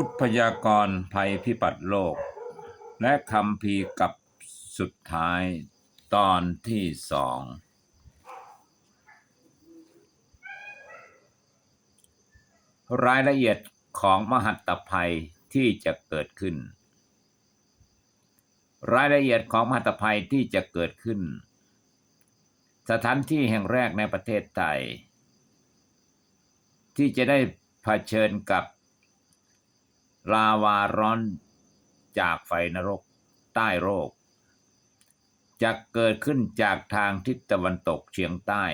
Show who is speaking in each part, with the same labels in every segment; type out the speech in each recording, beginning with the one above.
Speaker 1: พุทธพยากรณ์ภัยพิบัติโลก และคำพีกับสุดท้ายตอนที่สองรายละเอียดของมหัตตภัยที่จะเกิดขึ้น รายละเอียดของมหัตตภัยที่จะเกิดขึ้น สถานที่แห่งแรกในประเทศไทย ที่จะได้เผชิญกับ ลาวาร้อนจากไฟนรกใต้โลกจะเกิดขึ้นจากทางทิศตะวันตกเฉียงใต้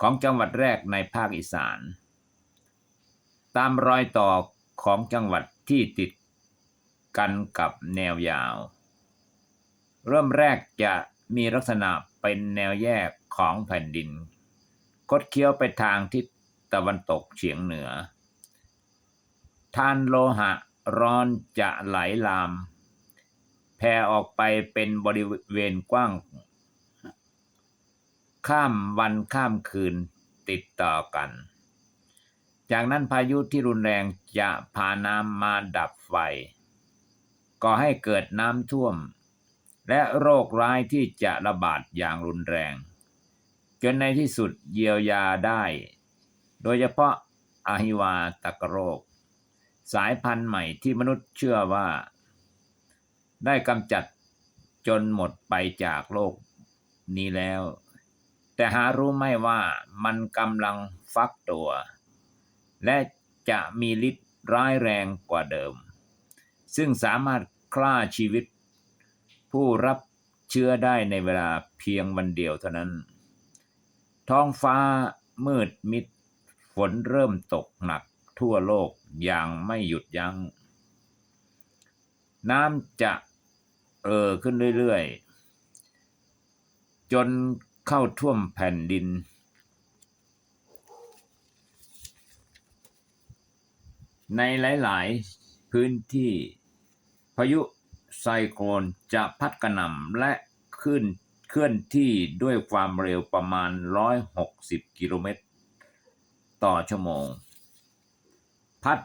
Speaker 1: ของจังหวัดแรกในภาคอีสาน ตามรอยต่อของจังหวัดที่ติดกันกับแนวยาว เริ่มแรกจะมีลักษณะเป็นแนวแยกของแผ่นดิน คดเคี้ยวไปทางทิศตะวันตกเฉียงเหนือ ทานโลหะร้อนจะไหลลาม แผ่ออกไปเป็นบริเวณกว้าง ข้ามวันข้ามคืนติดต่อกัน จากนั้นพายุที่รุนแรงจะพาน้ำมาดับไฟ ก่อให้เกิดน้ำท่วม และโรคร้ายที่จะระบาดอย่างรุนแรง จนในที่สุดเยียวยาได้ โดยเฉพาะอาหิวาตกโรค สายพันธุ์ใหม่ที่มนุษย์เชื่อว่า ได้กำจัดจนหมดไปจากโลกนี้แล้ว แต่หารู้ไม่ว่ามันกำลังฟักตัว และจะมีฤทธิ์ร้ายแรงกว่าเดิม ซึ่งสามารถฆ่าชีวิต ผู้รับเชื้อได้ในเวลาเพียงวันเดียวเท่านั้น ท้องฟ้ามืดมิดฝนเริ่มตกหนัก ทั่วโลกอย่างไม่หยุดยัง้ง น้ำจะเอ่อขึ้นเรื่อยๆ จนเข้าท่วมแผ่นดิน ในหลายๆ พื้นที่พายุไซโคลนจะพัดกระหน่ำและขึ้นเคลื่อนที่ด้วยความเร็วประมาณ 160 กิโลเมตร ต่อชั่วโมง พัด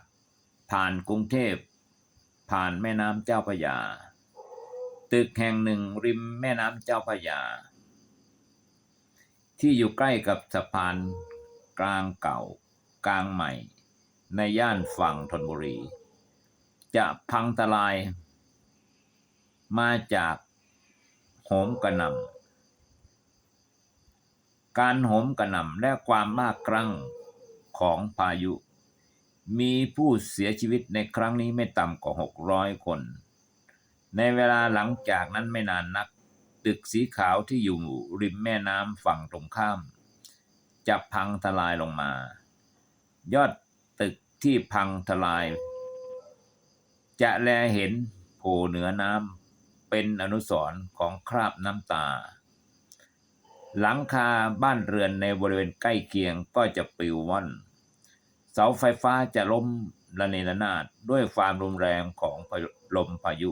Speaker 1: ผ่านกรุงเทพ ผ่านแม่น้ำเจ้าพระยา ตึกแห่งหนึ่งริมแม่น้ำเจ้าพระยา ที่อยู่ใกล้กับสะพานกลางเก่า กลางใหม่ ในย่านฝั่งธนบุรี จะพังทลาย มาจากโหมกระหน่ำการโหมกระหน่ำและความมากครั้งของพายุ มีผู้เสียชีวิตในครั้งนี้ไม่ต่ำกว่า 600 คน ในเวลาหลังจากนั้นไม่นานนัก ตึกสีขาวที่อยู่ริมแม่น้ำฝั่งตรงข้าม จะพังทลายลงมา ยอดตึกที่พังทลาย จะแลเห็นโผล่เหนือน้ำเป็นอนุสรณ์ของคราบน้ำตา หลังคาบ้านเรือนในบริเวณใกล้เคียงก็จะปลิวว่อน เสาไฟฟ้าจะล้มระเนระนาดด้วยความรุนแรงของลมพายุ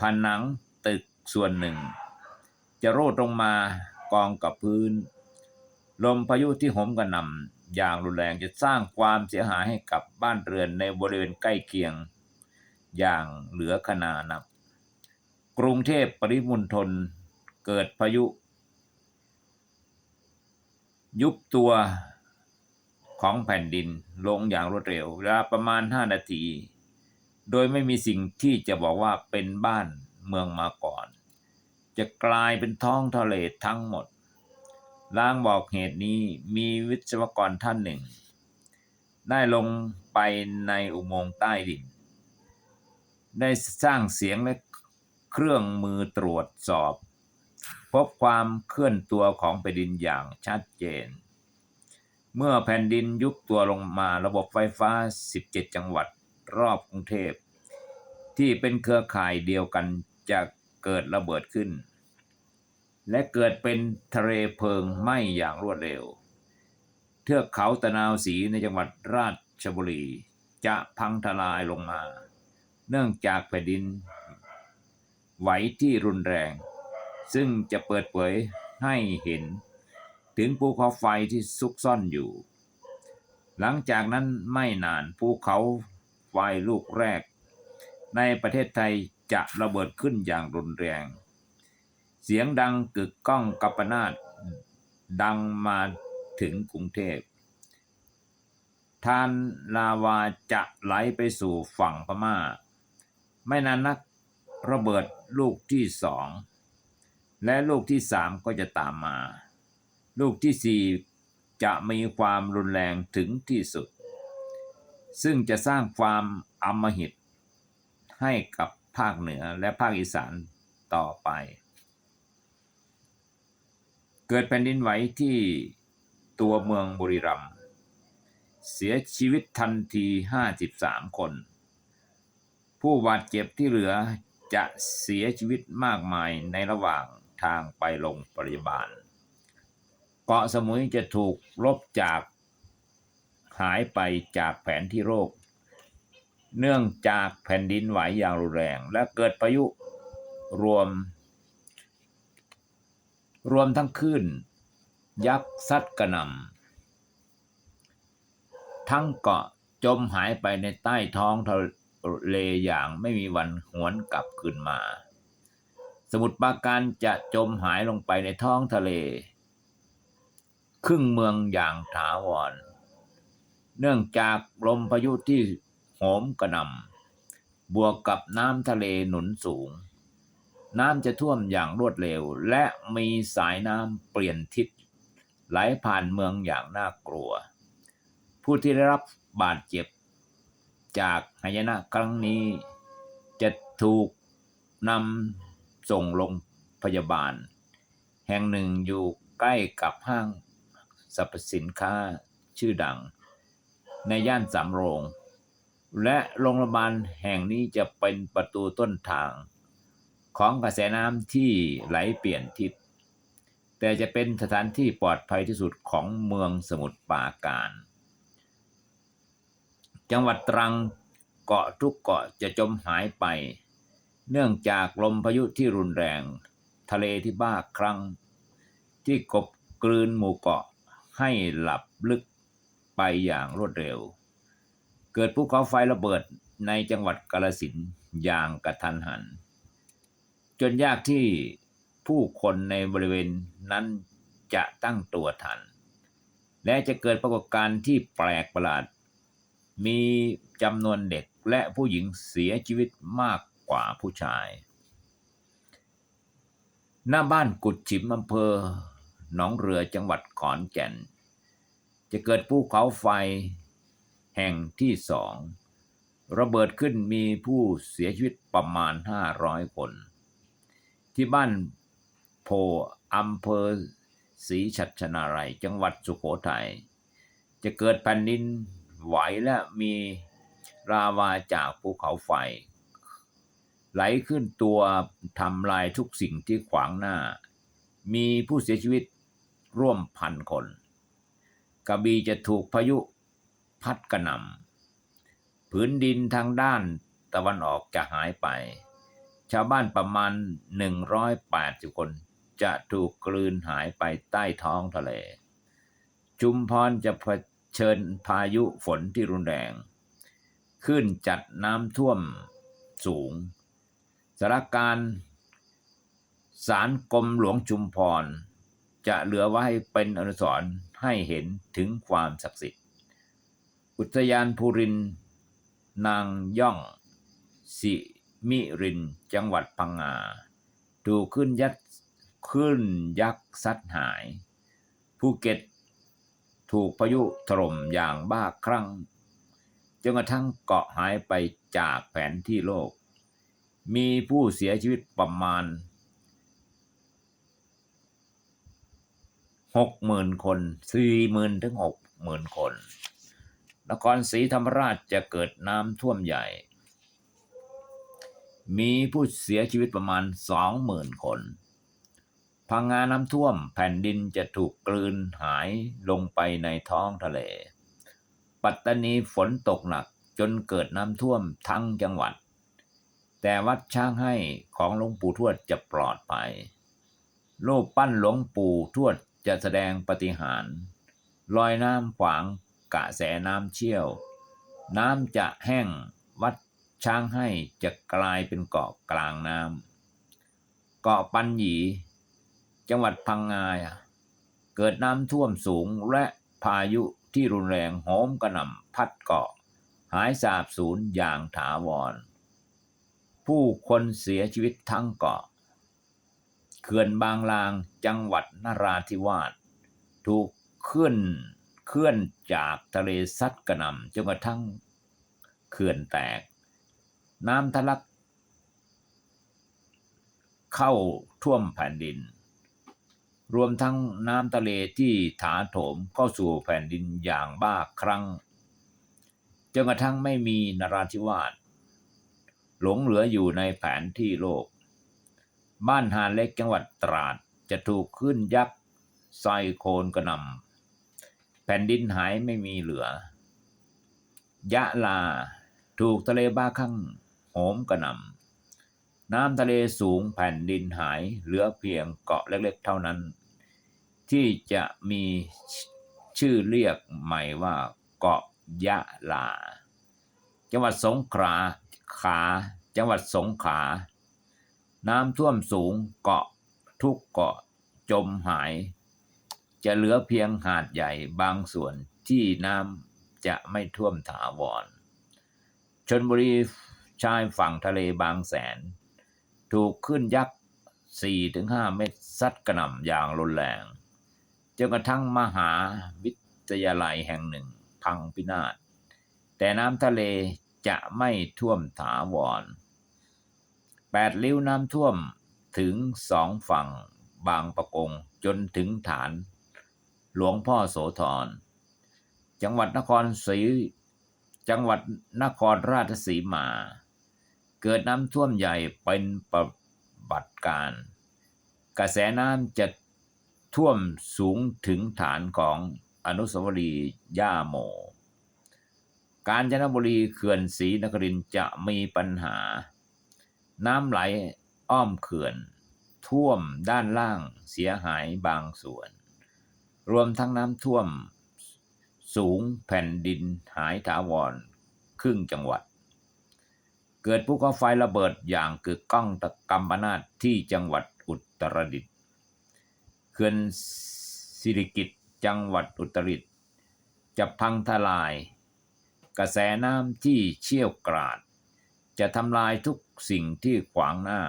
Speaker 1: ผนังตึกส่วนหนึ่ง จะโรดลงมากองกับพื้น ลมพายุที่โหมกระหน่ำอย่างรุนแรงจะสร้างความเสียหายให้กับบ้านเรือนในบริเวณใกล้เคียง อย่างเหลือขนานับ กรุงเทพปริมณฑลเกิดพายุ ยุบตัว ของแผ่นดินลงอย่างรวดเร็วเวลาประมาณ 5 นาที โดยไม่มีสิ่งที่จะบอกว่าเป็นบ้านเมืองมาก่อน จะกลายเป็นท้องทะเลทั้งหมดล้างบอกเหตุนี้มีวิศวกรท่านหนึ่ง ได้ลงไปในอุโมงค์ใต้ดิน ได้สร้างเสียงและเครื่องมือตรวจสอบ พบความเคลื่อนตัวของแผ่นดินอย่างชัดเจน เมื่อแผ่นดินยุบตัวลงมาระบบไฟฟ้า 17 จังหวัดรอบกรุงเทพ ที่เป็นเครือข่ายเดียวกันจะเกิดระเบิดขึ้น และเกิดเป็นทะเลเพลิงไหม้อย่างรวดเร็ว เทือกเขาตะนาวสีในจังหวัดราชบุรีจะพังทลายลงมา เนื่องจากแผ่นดินไหวที่รุนแรง ซึ่งจะเปิดเผยให้เห็น ถึงภูเขาไฟที่ซุกซ่อนอยู่ หลังจากนั้นไม่นานภูเขาไฟลูกแรก ในประเทศไทยจะระเบิดขึ้นอย่างรุนแรง เสียงดังกึกก้องกัปนาตดังมาถึงกรุงเทพทานลาวาจะไหลไปสู่ฝั่งพม่า ไม่นานนักระเบิดลูกที่สอง และลูกที่สามก็จะตามมา ลูกที่สี่จะมีความรุนแรงถึงที่สุด ซึ่งจะสร้างความอำมหิตให้กับภาคเหนือและภาคอีสานต่อไป เกิดแผ่นดินไหวที่ตัวเมืองบุรีรัมย์เสียชีวิตทันที 53 คน ผู้บาดเจ็บที่เหลือจะเสียชีวิตมากมายในระหว่างทางไปโรงพยาบาล เกาะสมุยจะถูกลบจากหายไปจากแผนที่โลก เนื่องจากแผ่นดินไหวอย่างรุนแรง และเกิดพายุรวม รวมทั้งคลื่นยักษ์ซัดกระหนำทั้งเกาะจมหายไปในใต้ท้องทะเลอย่างไม่มีวันหวนกลับคืนมา สมุทรปราการจะจมหายลงไปในท้องทะเล ครึ่งเมืองอย่างถาวร เนื่องจากลมพายุที่โหมกระหน่ำบวกกับน้ำทะเลหนุนสูง น้ำจะท่วมอย่างรวดเร็ว และมีสายน้ำเปลี่ยนทิศไหลผ่านเมืองอย่างน่ากลัว ผู้ที่ได้รับบาดเจ็บ จากหายนะครั้งนี้ จะถูกนำส่งโรงพยาบาล แห่งหนึ่งอยู่ใกล้กับห้าง สรรพสินค้าชื่อดัง ในย่านสำโรง และโรงพยาบาลแห่งนี้จะเป็นประตูต้นทาง ของกระแสน้ำที่ไหลเปลี่ยนทิศ แต่จะเป็นสถานที่ปลอดภัยที่สุดของเมืองสมุทรปราการ จังหวัดตรังเกาะทุกเกาะจะจมหายไป เนื่องจากลมพายุที่รุนแรง ทะเลที่บ้าครั้งที่กบกลืนหมู่เกาะ ให้หลับลึกไปอย่างรวดเร็ว เกิดภูเขาไฟระเบิดในจังหวัดกาฬสินอย่างกระทันหัน จนยากที่ผู้คนในบริเวณนั้นจะตั้งตัวทัน และจะเกิดปรากฏการณ์ที่แปลกประหลาด มีจำนวนเด็กและผู้หญิงเสียชีวิตมากกว่าผู้ชาย หน้าบ้านกุดฉิมอำเภอ หนองเรือจังหวัดขอนแก่น จะเกิดภูเขาไฟแห่งที่สองระเบิดขึ้นมีผู้เสียชีวิตประมาณ 500 คน ที่บ้านโพอำเภอศรีชัชนาลัยจังหวัดสุโขทัยจะเกิดแผ่นดินไหวและมีราวาจากภูเขาไฟ ไหลขึ้นตัวทำลายทุกสิ่งที่ขวางหน้า มีผู้เสียชีวิต ร่วมพันคนกระบี่จะถูกพายุพัดกระหน่ำผืนดินทางด้านตะวันออกจะหายไป ชาวบ้านประมาณ 180 คนจะถูกกลืนหายไปใต้ท้องทะเล จุมพรจะเผชิญพายุฝนที่รุนแรงขึ้นจัดน้ำท่วมสูงสานการณ์ศาลกรมหลวงชุมพร จะเหลือไว้เป็นอนุสรณ์ให้เห็นถึงความศักดิ์สิทธิ์ อุทยานภูริน นางย่อง สิมิริน จังหวัดพังงาถูกขึ้นยัดขึ้นยักษ์ซัดหาย ภูเก็ตถูกพายุถล่มอย่างบ้าคลั่งจนกระทั่งเกาะหายไปจากแผนที่โลก มีผู้เสียชีวิตประมาณ หกหมื่นคนสี่หมื่นถึงหกหมื่นคน นครศรีธรรมราชจะเกิดน้ำท่วมใหญ่ มีผู้เสียชีวิตประมาณสองหมื่นคนพังงาน้ำท่วมแผ่นดินจะถูกกลืนหายลงไปในท้องทะเล ปัตตานีฝนตกหนักจนเกิดน้ำท่วมทั้งจังหวัด แต่วัดช้างให้ของหลวงปู่ทวดจะปลอดภัยรูปปั้นหลวงปู่ทวด จะแสดงปฏิหารลอยน้ำขวางกะแสน้ำเชี่ยว น้ำจะแห้งวัดช้างให้จะกลายเป็นเกาะกลางน้ำเกาะปันหยี จังหวัดพังงาเกิดน้ำท่วมสูงและพายุที่รุนแรงโหมกระหน่ำพัดเกาะ หายสาบสูญอย่างถาวร ผู้คนเสียชีวิตทั้งเกาะ เขื่อนบางลางจังหวัดนราธิวาสถูกขึ้นเคลื่อนจากทะเลซัดกระหน่ำจนกระทั่งเขื่อนแตก น้ำทะลัก เข้าท่วมแผ่นดิน รวมทั้งน้ำทะเลที่ถาโถมเข้าสู่แผ่นดินอย่างบ้าครั้งจนกระทั่งไม่มีนราธิวาสหลงเหลืออยู่ในแผนที่โลก บ้านหาเล็กจังหวัดตราดจะถูกขึ้นยักษ์ไซโคลนกระหนำแผ่นดินหายไม่มีเหลือ ยะลาถูกทะเลบ้าคลั่งโหมกระหนำน้ำทะเลสูงแผ่นดินหายเหลือเพียงเกาะเล็กๆเท่านั้น ที่จะมีชื่อเรียกใหม่ว่าเกาะยะลา จังหวัดสงขลาขา จังหวัดสงขลา น้ำท่วมสูงเกาะทุกเกาะจมหาย จะเหลือเพียงหาดใหญ่บางส่วนที่น้ำจะไม่ท่วมถาวรชนบุรีชายฝั่งทะเลบางแสน ถูกขึ้นยักษ์ 4-5 เมตรซัดกระหน่ำอย่างรุนแรงจนกระทั่งมหาวิทยาลัยแห่งหนึ่งพังพินาศแต่น้ำทะเลจะไม่ท่วมถาวร แปดลิ้วน้ำท่วมถึงสองฝั่งบางประกงจนถึงฐาน หลวงพ่อโสธร จังหวัดนครศรีจังหวัดนครราชสีมา เกิดน้ำท่วมใหญ่เป็นประบัติการ กระแสน้ำจะท่วมสูงถึงฐานของอนุสาวรีย์ย่าโม กาญจนบุรีเขื่อนศรีนครินจะมีปัญหา น้ำไหลอ้อมเขื่อน ท่วมด้านล่างเสียหายบางส่วน รวมทั้งน้ำท่วม สูงแผ่นดินหายถาวรครึ่งจังหวัด เกิดภูเขาไฟระเบิดอย่างกึกก้องตะกำปนาตที่จังหวัดอุตรดิตถ์เขื่อนสิริกิตจังหวัดอุตรดิตถ์จะพังทลาย กระแสน้ำที่เชี่ยวกราด จะทำลายทุก สิ่งที่ขวางหน้า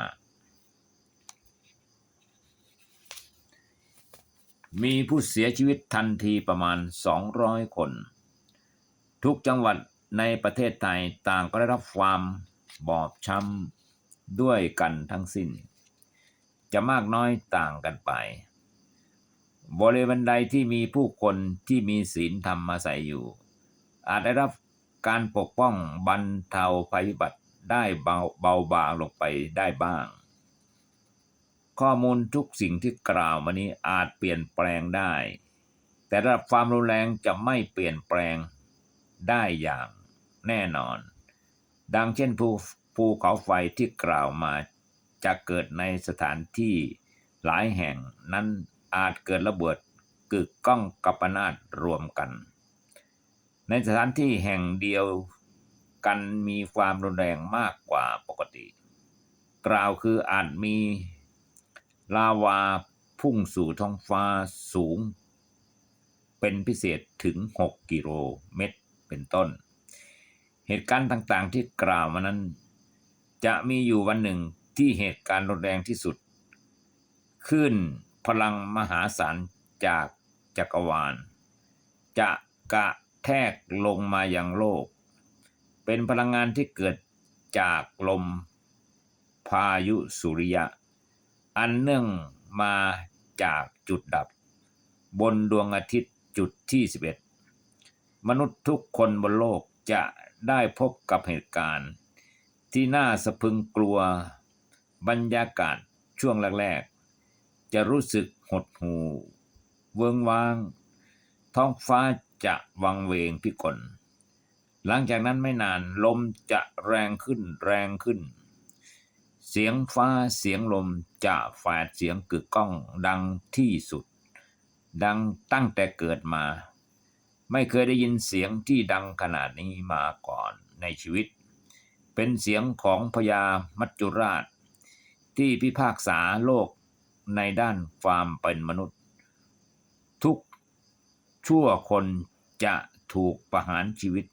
Speaker 1: มีผู้เสียชีวิตทันทีประมาณ 200 คน ทุกจังหวัดในประเทศไทยต่างก็ได้รับความบอบช้ำด้วยกันทั้งสิ้น จะมากน้อยต่างกันไป บริเวณใดที่มีผู้คนที่มีศีลธรรมอาศัยอยู่ อาจได้รับการปกป้องบรรเทาภัยพิบัติ ได้เบาเบาบางลงไปได้บ้าง ข้อมูลทุกสิ่งที่กล่าวมานี้อาจเปลี่ยนแปลงได้ แต่ระดับความรุนแรงจะไม่เปลี่ยนแปลงได้อย่างแน่นอน ดังเช่นภูภูเขาไฟที่กล่าวมาจะเกิดในสถานที่หลายแห่งนั้นอาจเกิดระเบิดกึกก้องกัปนาตรวมกัน ในสถานที่แห่งเดียว กันมีความรุนแรงมากกว่าปกติ กล่าวคืออาจมีลาวาพุ่งสู่ท้องฟ้าสูง เป็นพิเศษถึง 6 กิโลเมตรเป็นต้น เหตุการณ์ต่างๆที่กล่าวมานั้น จะมีอยู่วันหนึ่งที่เหตุการณ์รุนแรงที่สุด ขึ้นพลังมหาศาลจากจักรวาล จะกระแทกลงมาอย่างโลก เป็นพลังงานที่เกิดจากลมพายุสุริยะ อันเนื่องมาจากจุดดับ บนดวงอาทิตย์จุดที่ 11 มนุษย์ทุกคนบนโลกจะได้พบกับเหตุการณ์ ที่น่าสะพึงกลัวบรรยากาศช่วงแรกๆ จะรู้สึกหดหู่เวิงว้าง ท้องฟ้าจะวังเวงพิกล หลังจากนั้นไม่นานลมจะแรงขึ้นแรงขึ้น เสียงฟ้าเสียงลมจะแฝดเสียงกึกก้องดังที่สุด ดังตั้งแต่เกิดมา ไม่เคยได้ยินเสียงที่ดังขนาดนี้มาก่อนในชีวิต เป็นเสียงของพญามัจจุราช ที่พิพากษาโลกในด้านความเป็นมนุษย์ ทุกชั่วคนจะถูกประหารชีวิต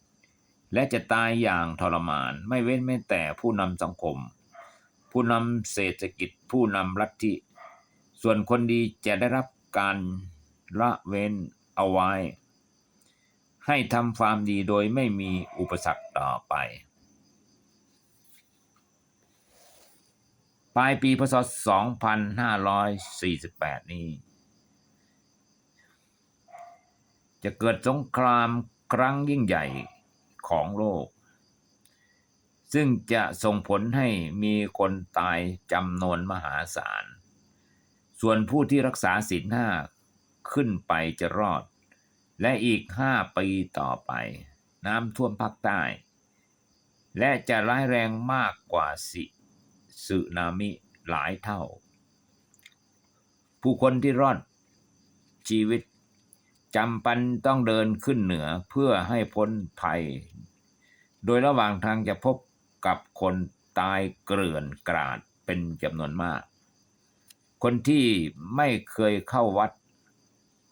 Speaker 1: และจะตายอย่างทรมาน ไม่เว้นแม้แต่ผู้นำสังคม ผู้นำเศรษฐกิจผู้นำลัทธิ ส่วนคนดีจะได้รับการละเว้นเอาไว้ ให้ทำความดีโดยไม่มีอุปสรรคต่อไปปลายปีพศ 2548 นี้ จะเกิดสงครามครั้งยิ่งใหญ่ ของโลก ซึ่งจะส่งผลให้มีคนตายจำนวนมหาศาล ส่วนผู้ที่รักษาศีลห้าขึ้นไปจะรอด และอีกห้าปีต่อไป น้ำท่วมภาคใต้ และจะร้ายแรงมากกว่าสิสึนามิหลายเท่า ผู้คนที่รอดชีวิต จำเป็นต้องเดินขึ้นเหนือเพื่อให้พ้นภัย โดยระหว่างทางจะพบกับคนตายเกลื่อนกราดเป็นจำนวนมาก คนที่ไม่เคยเข้าวัด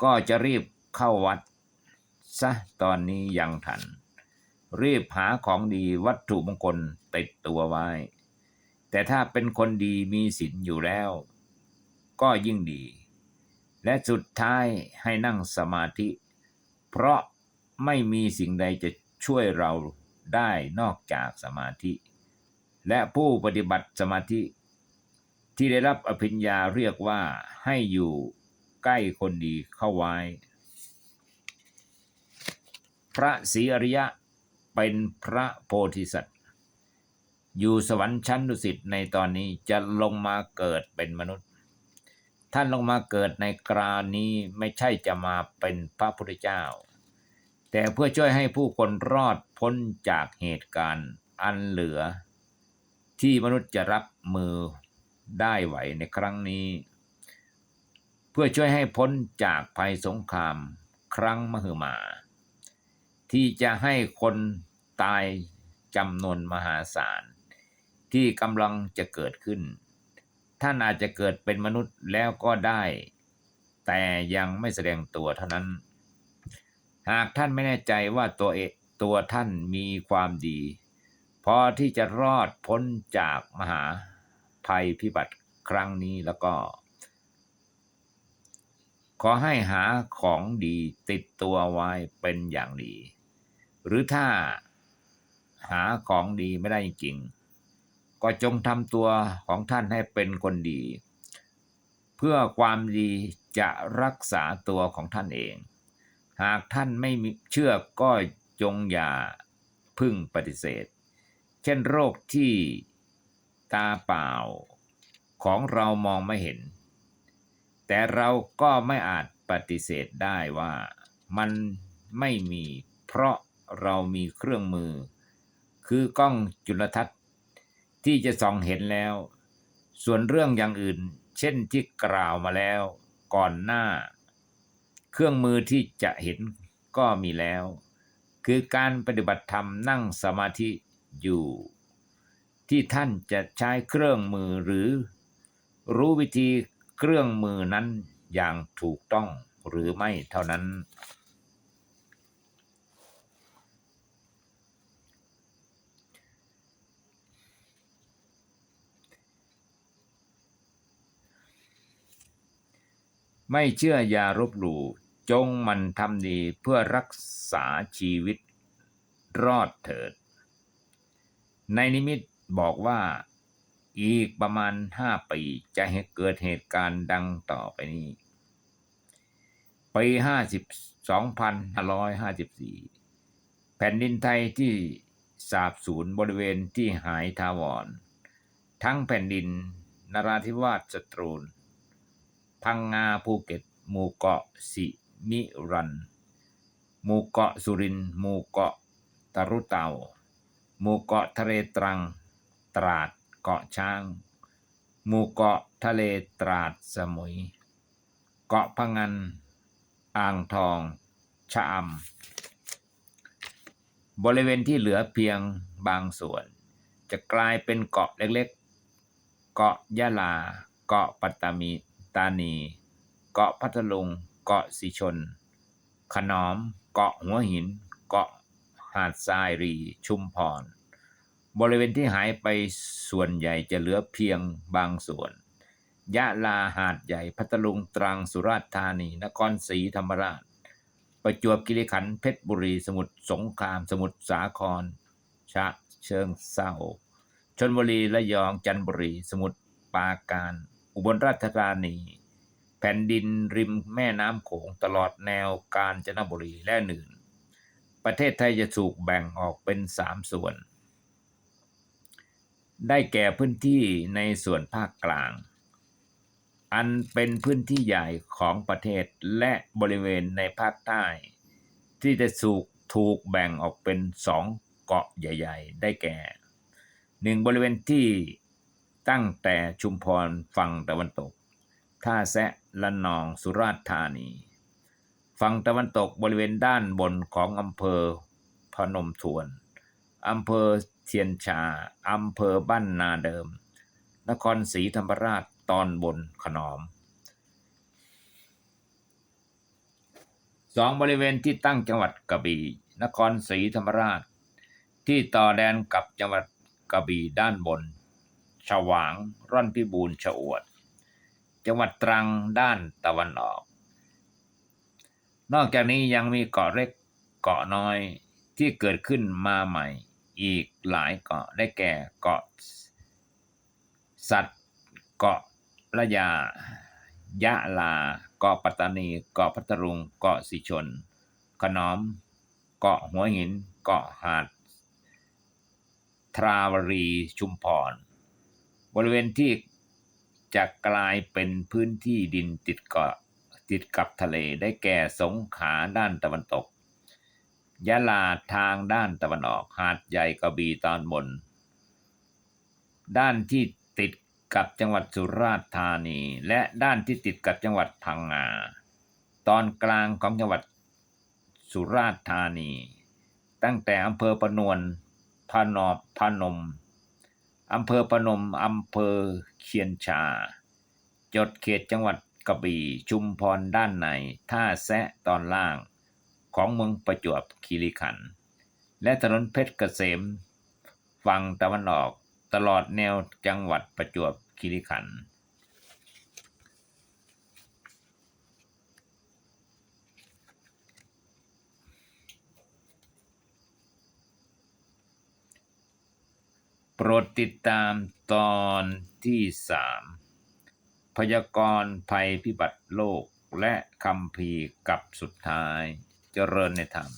Speaker 1: ก็จะรีบเข้าวัดซะตอนนี้ยังทัน รีบหาของดีวัตถุมงคลติดตัวไว้ แต่ถ้าเป็นคนดีมีศีลอยู่แล้ว ก็ยิ่งดี และสุดท้ายให้นั่งสมาธิ เพราะไม่มีสิ่งใดจะช่วยเราได้นอกจากสมาธิ และผู้ปฏิบัติสมาธิ ที่ได้รับอภิญญาเรียกว่าให้อยู่ใกล้คนดีเข้าไว้ พระศรีอริยะเป็นพระโพธิสัตว์ อยู่สวรรค์ชั้นดุสิตในตอนนี้จะลงมาเกิดเป็นมนุษย์ ท่านลงมาเกิดในกรานี้ไม่ใช่จะมาเป็นพระพุทธเจ้า แต่เพื่อช่วยให้ผู้คนรอดพ้นจากเหตุการณ์อันเหลือ ที่มนุษย์จะรับมือได้ไหวในครั้งนี้ เพื่อช่วยให้พ้นจากภัยสงครามครั้งมหึมา ที่จะให้คนตายจำนวนมหาศาลที่กำลังจะเกิดขึ้น ท่านอาจจะเกิดเป็นมนุษย์แล้วก็ได้ แต่ยังไม่แสดงตัวเท่านั้น หากท่านไม่แน่ใจว่าตัวเอตัวท่านมีความดี พอที่จะรอดพ้นจากมหาภัยพิบัติครั้งนี้แล้วก็ ขอให้หาของดีติดตัวไว้เป็นอย่างดี หรือถ้าหาของดีไม่ได้จริง ก็จงทำตัวของท่านให้เป็นคนดี เพื่อความดีจะรักษาตัวของท่านเอง หากท่านไม่เชื่อก็จงอย่าพึ่งปฏิเสธ เช่นโรคที่ตาเปล่าของเรามองไม่เห็น แต่เราก็ไม่อาจปฏิเสธได้ว่ามันไม่มีเพราะเรามีเครื่องมือ คือกล้องจุลทรรศน์ ที่จะส่องเห็นแล้ว ส่วนเรื่องอย่างอื่น เช่นที่กล่าวมาแล้ว ก่อนหน้า เครื่องมือที่จะเห็นก็มีแล้ว คือการปฏิบัติธรรมนั่งสมาธิอยู่ ที่ท่านจะใช้เครื่องมือหรือ รู้วิธีเครื่องมือนั้นอย่างถูกต้องหรือไม่เท่านั้น ไม่เชื่ออย่ารบหลู่จงมันทำดีเพื่อรักษาชีวิตรอดเถิด ในนิมิตบอกว่าอีกประมาณห้าปีจะให้เกิดเหตุการณ์ดังต่อไปนี้ ปีห้าสิบสองพันห้าร้อยห้าสิบสี่แผ่นดินไทยที่สาบสูญบริเวณที่หายทาวร ทั้งแผ่นดินนราธิวาสสตรูล พังงาภูเก็ต หมู่เกาะสิมิรัน หมู่เกาะสุริน หมู่เกาะตะรุเตา หมู่เกาะทะเลตรัง ตราด เกาะช้าง หมู่เกาะทะเลตราดสมุย เกาะพังงัน อ่างทอง ชะอำ บริเวณที่เหลือเพียงบางส่วน จะกลายเป็นเกาะเล็กๆ เกาะยะลา เกาะปัตตามี ตานี เกาะพัทลุง เกาะสีชน ขนอม เกาะหัวหิน เกาะหาดทรายรี ชุมพร บริเวณที่หายไปส่วนใหญ่จะเหลือเพียงบางส่วน ยะลาหาดใหญ่ พัทลุง ตรัง สุราษฎร์ธานี นครศรีธรรมราช ประจวบคีรีขันธ์ เพชรบุรี สมุทรสงคราม สมุทรสาคร ชะเชิงเซาชนบุรี ระยอง จันทบุรี สมุทรปราการ อุบลราชธานี แผ่นดินริมแม่น้ำโขงตลอดแนวกาญจนบุรีและหนึ่งประเทศไทยจะถูกแบ่งออกเป็นสามส่วน ได้แก่พื้นที่ในส่วนภาคกลาง อันเป็นพื้นที่ใหญ่ของประเทศและบริเวณในภาคใต้ ที่จะถูกถูกแบ่งออกเป็นสองเกาะใหญ่ ๆ ได้แก่หนึ่งบริเวณที่ ตั้งแต่ชุมพรฝั่งตะวันตก ท่าแซะละนองสุราษฎร์ธานี ฝั่งตะวันตกบริเวณด้านบนของอำเภอพนมทวน อำเภอเทียนชา อำเภอบ้านนาเดิม นครศรีธรรมราชตอนบนขนอมสองบริเวณที่ตั้งจังหวัดกระบี่นครศรีธรรมราช ที่ต่อแดนกับจังหวัดกระบี่ด้านบน ฉวาง ร่อนพิบูลชะอวด จังหวัดตรังด้านตะวันออก นอกจากนี้ยังมีเกาะเล็กเกาะน้อยที่เกิดขึ้นมาใหม่ อีกหลายเกาะได้แก่เกาะ สัตว์เกาะระยายะลา เกาะปัตตานี เกาะพัทลุง เกาะสีชน ขนอม เกาะหัวหิน เกาะหาด ทราวรีชุมพร บริเวณที่จะกลายเป็นพื้นที่ดินติดเกาะติดกับทะเลได้แก่สงขลาด้านตะวันตก ยะลาทางด้านตะวันออกหาดใหญ่กระบี่ตอนบน ด้านที่ติดกับจังหวัดสุราษฎร์ธานี และด้านที่ติดกับจังหวัดพังงาตอนกลางของจังหวัดสุราษฎร์ธานี ตั้งแต่อำเภอปนวนพนอบพนม อำเภอปนมอำเภอเคียนชา จดเขตจังหวัดกระบี่ชุมพรด้านใน ท่าแซะตอนล่าง ของเมืองประจวบคีรีขันธ์และถนนเพชรเกษม ฝั่งตะวันออกตลอดแนวจังหวัดประจวบคีรีขันธ์ ปรดติดตามตอนที่สามพยากรณ์ภัยพิบัติโลกและคำพีกับสุดท้ายเจริญในธรรม